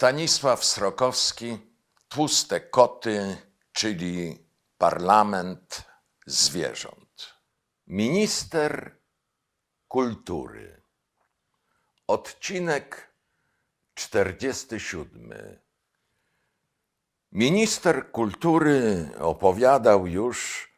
Stanisław Srokowski, Tłuste koty, czyli parlament zwierząt. Minister kultury. Odcinek 47. Minister kultury opowiadał już,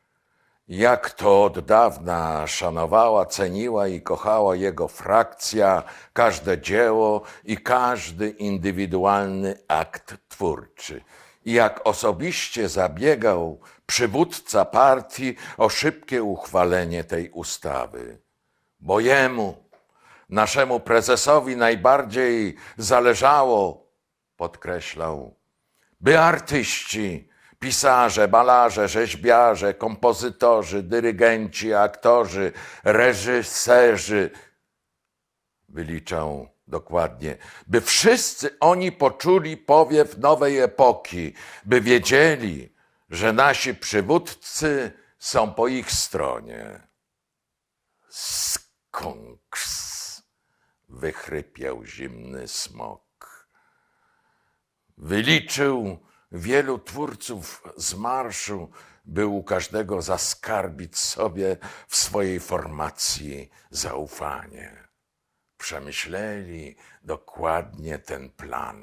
jak to od dawna szanowała, ceniła i kochała jego frakcja każde dzieło i każdy indywidualny akt twórczy. I jak osobiście zabiegał przywódca partii o szybkie uchwalenie tej ustawy. Bo jemu, naszemu prezesowi, najbardziej zależało, podkreślał, by artyści, pisarze, malarze, rzeźbiarze, kompozytorzy, dyrygenci, aktorzy, reżyserzy, wyliczał dokładnie, by wszyscy oni poczuli powiew nowej epoki, by wiedzieli, że nasi przywódcy są po ich stronie. Skunks, wychrypiał zimny smok. Wyliczył wielu twórców z marszu, by u każdego zaskarbić sobie w swojej formacji zaufanie. Przemyśleli dokładnie ten plan.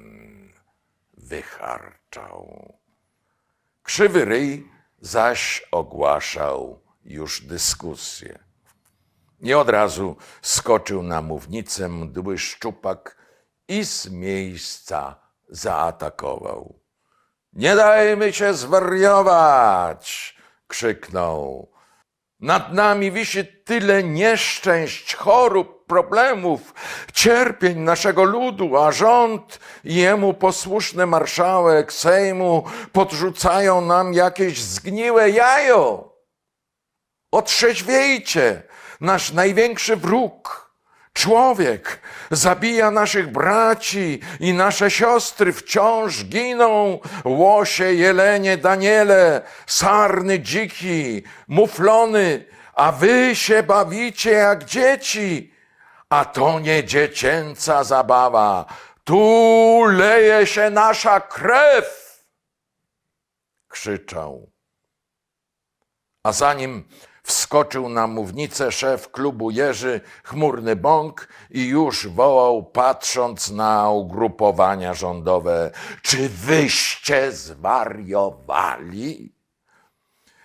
Wycharczał. Krzywy ryj zaś ogłaszał już dyskusję. Nie od razu skoczył na mównicę mdły szczupak i z miejsca zaatakował. Nie dajmy się zwariować! krzyknął. Nad nami wisi tyle nieszczęść, chorób, problemów, cierpień naszego ludu, a rząd i jemu posłuszny marszałek Sejmu podrzucają nam jakieś zgniłe jajo. Otrzeźwiejcie, nasz największy wróg. Człowiek zabija naszych braci i nasze siostry wciąż giną. Łosie, jelenie, daniele, sarny, dziki, muflony, a wy się bawicie jak dzieci. A to nie dziecięca zabawa. Tu leje się nasza krew. Krzyczał. A zanim wskoczył na mównicę szef klubu Jerzy, chmurny bąk i już wołał, patrząc na ugrupowania rządowe: Czy wyście zwariowali?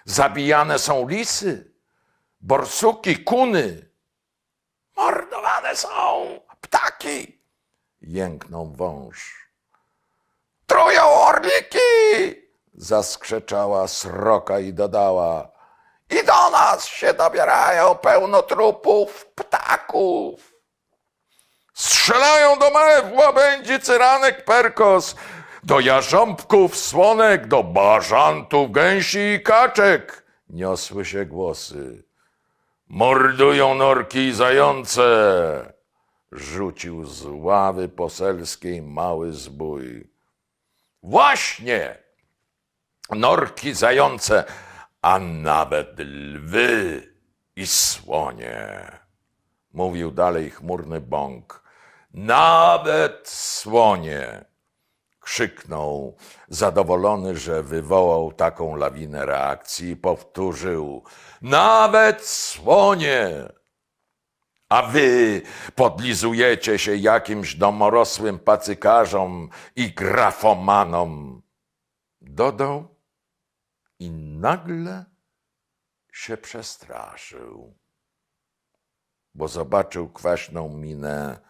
Zabijane są lisy, borsuki, kuny. Mordowane są ptaki! Jęknął wąż. Trują orliki! Zaskrzeczała sroka i dodała. I do nas się dobierają pełno trupów ptaków. Strzelają do mew, łabędzi, cyranek, perkos, do jarząbków, słonek, do bażantów, gęsi i kaczek. Niosły się głosy. Mordują norki i zające. Rzucił z ławy poselskiej mały zbój. Właśnie! Norki, zające, a nawet lwy i słonie. Mówił dalej chmurny bąk. Nawet słonie! Krzyknął, zadowolony, że wywołał taką lawinę reakcji i powtórzył. Nawet słonie! A wy podlizujecie się jakimś domorosłym pacykarzom i grafomanom. Dodał i nagle się przestraszył, bo zobaczył kwaśną minę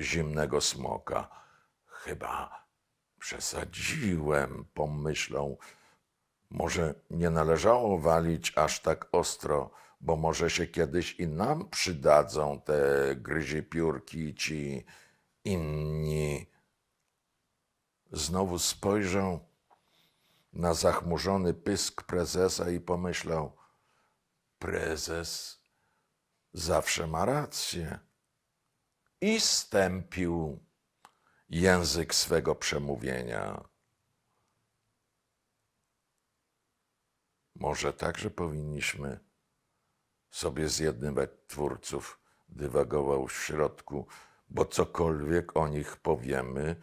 zimnego smoka. Chyba przesadziłem, pomyślał. Może nie należało walić aż tak ostro, bo może się kiedyś i nam przydadzą te gryzie piórki ci inni. Znowu spojrzał na zachmurzony pysk prezesa i pomyślał: Prezes zawsze ma rację. I stępił język swego przemówienia. Może także powinniśmy sobie zjednywać twórców, dywagował w środku, bo cokolwiek o nich powiemy,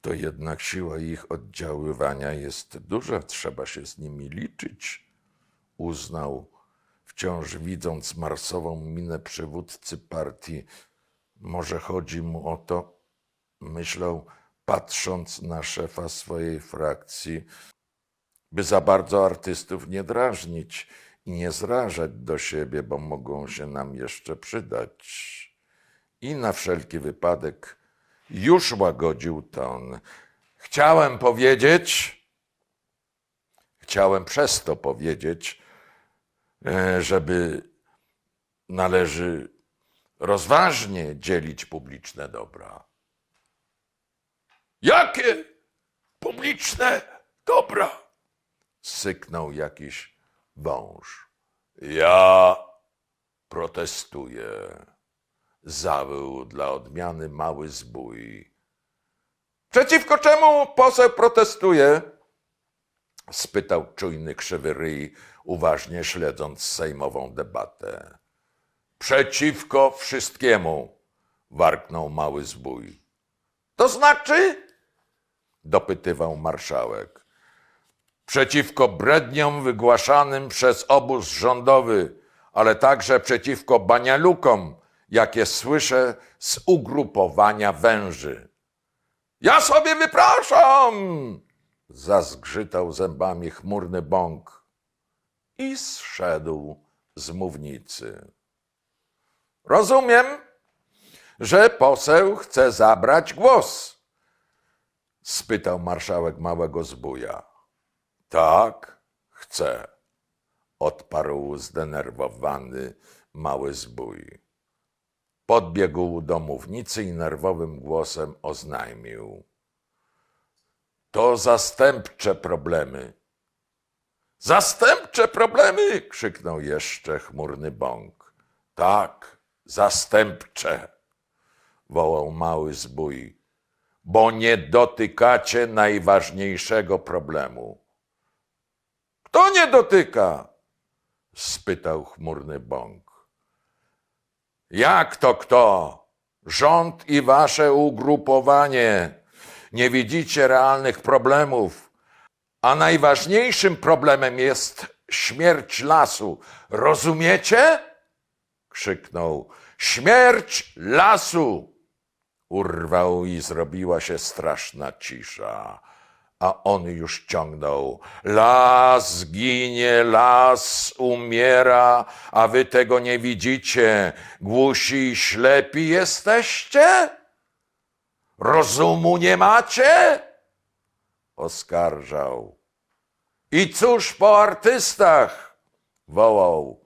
to jednak siła ich oddziaływania jest duża, trzeba się z nimi liczyć, uznał, wciąż widząc marsową minę przywódcy partii. Może chodzi mu o to, myślał, patrząc na szefa swojej frakcji, by za bardzo artystów nie drażnić i nie zrażać do siebie, bo mogą się nam jeszcze przydać. I na wszelki wypadek już łagodził ton. Chciałem powiedzieć, chciałem przez to powiedzieć, e, żeby należy rozważnie dzielić publiczne dobra. Jakie publiczne dobra? Syknął jakiś wąż. Ja protestuję. Zawył dla odmiany mały zbój. Przeciwko czemu poseł protestuje? spytał czujny krzywy ryj, uważnie śledząc sejmową debatę. Przeciwko wszystkiemu, warknął mały zbój. To znaczy? dopytywał marszałek. Przeciwko bredniom wygłaszanym przez obóz rządowy, ale także przeciwko banialukom, jakie słyszę z ugrupowania węży. Ja sobie wypraszam! Zazgrzytał zębami chmurny bąk i zszedł z mównicy. Rozumiem, że poseł chce zabrać głos, spytał marszałek małego zbója. Tak, chcę, odparł zdenerwowany mały zbój. Podbiegł do mównicy i nerwowym głosem oznajmił. To zastępcze problemy. Zastępcze problemy! krzyknął jeszcze chmurny bąk. Tak, zastępcze, wołał mały zbój, bo nie dotykacie najważniejszego problemu. Kto nie dotyka? spytał chmurny bąk. Jak to kto? Rząd i wasze ugrupowanie. Nie widzicie realnych problemów, a najważniejszym problemem jest śmierć lasu. Rozumiecie? krzyknął. Śmierć lasu! Urwał i zrobiła się straszna cisza. A on już ciągnął. Las ginie, las umiera, a wy tego nie widzicie. Głusi i ślepi jesteście? Rozumu nie macie? Oskarżał. I cóż po artystach? Wołał.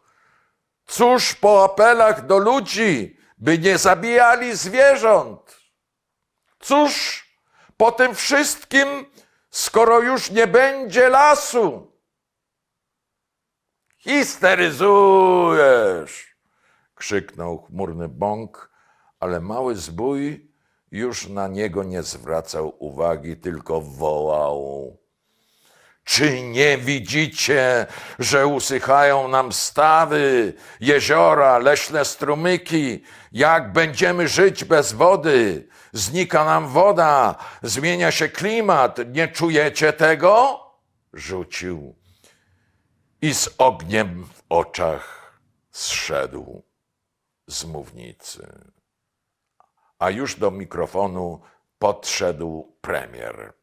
Cóż po apelach do ludzi, by nie zabijali zwierząt? Cóż po tym wszystkim, skoro już nie będzie lasu? Histeryzujesz! krzyknął chmurny bąk, ale mały zbój już na niego nie zwracał uwagi, tylko wołał. Czy nie widzicie, że usychają nam stawy, jeziora, leśne strumyki? Jak będziemy żyć bez wody? Znika nam woda, zmienia się klimat. Nie czujecie tego? Rzucił i z ogniem w oczach zszedł z mównicy. A już do mikrofonu podszedł premier.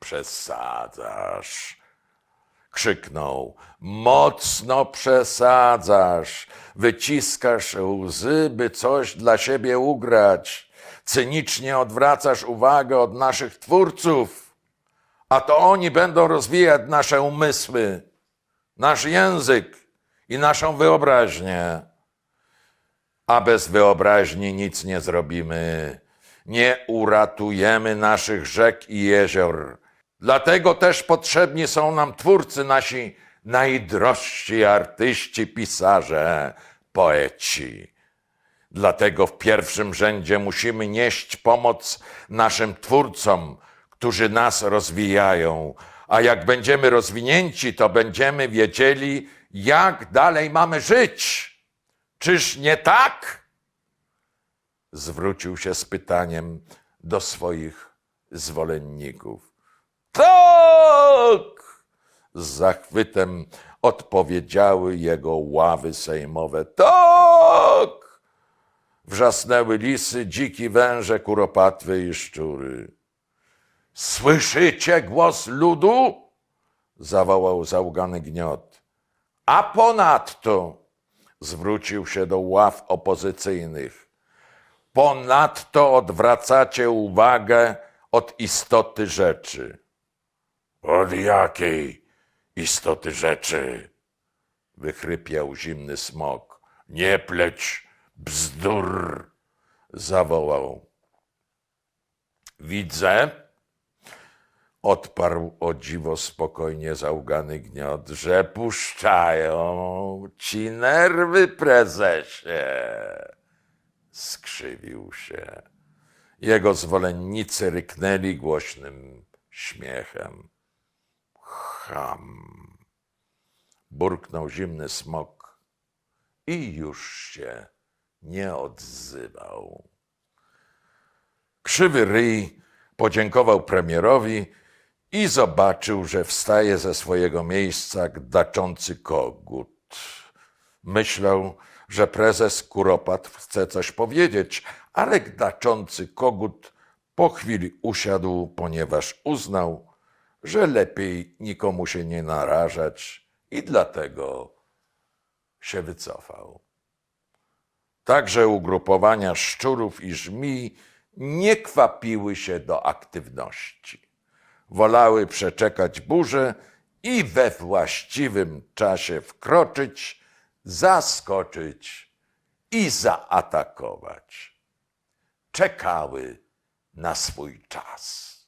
Przesadzasz. Krzyknął. Mocno przesadzasz. Wyciskasz łzy, by coś dla siebie ugrać. Cynicznie odwracasz uwagę od naszych twórców, a to oni będą rozwijać nasze umysły, nasz język i naszą wyobraźnię. A bez wyobraźni nic nie zrobimy. Nie uratujemy naszych rzek i jezior. Dlatego też potrzebni są nam twórcy, nasi najdrożsi artyści, pisarze, poeci. Dlatego w pierwszym rzędzie musimy nieść pomoc naszym twórcom, którzy nas rozwijają. A jak będziemy rozwinięci, to będziemy wiedzieli, jak dalej mamy żyć. Czyż nie tak? zwrócił się z pytaniem do swoich zwolenników. Tak! Z zachwytem odpowiedziały jego ławy sejmowe. Tak! Wrzasnęły lisy, dziki węże, kuropatwy i szczury. Słyszycie głos ludu? zawołał załgany gniot. A ponadto zwrócił się do ław opozycyjnych. Ponadto odwracacie uwagę od istoty rzeczy. Od jakiej istoty rzeczy? wychrypiał zimny smok. Nie pleć bzdur, zawołał. Widzę, odparł o dziwo spokojnie załgany gniot, że puszczają ci nerwy, prezesie. Skrzywił się. Jego zwolennicy ryknęli głośnym śmiechem. Ham. Burknął zimny smok i już się nie odzywał. Krzywy ryj podziękował premierowi i zobaczył, że wstaje ze swojego miejsca gdaczący kogut. Myślał, że prezes Kuropat chce coś powiedzieć, ale gdaczący kogut po chwili usiadł, ponieważ uznał, że lepiej nikomu się nie narażać i dlatego się wycofał. Także ugrupowania szczurów i żmij nie kwapiły się do aktywności. Wolały przeczekać burzę i we właściwym czasie wkroczyć, zaskoczyć i zaatakować. Czekały na swój czas.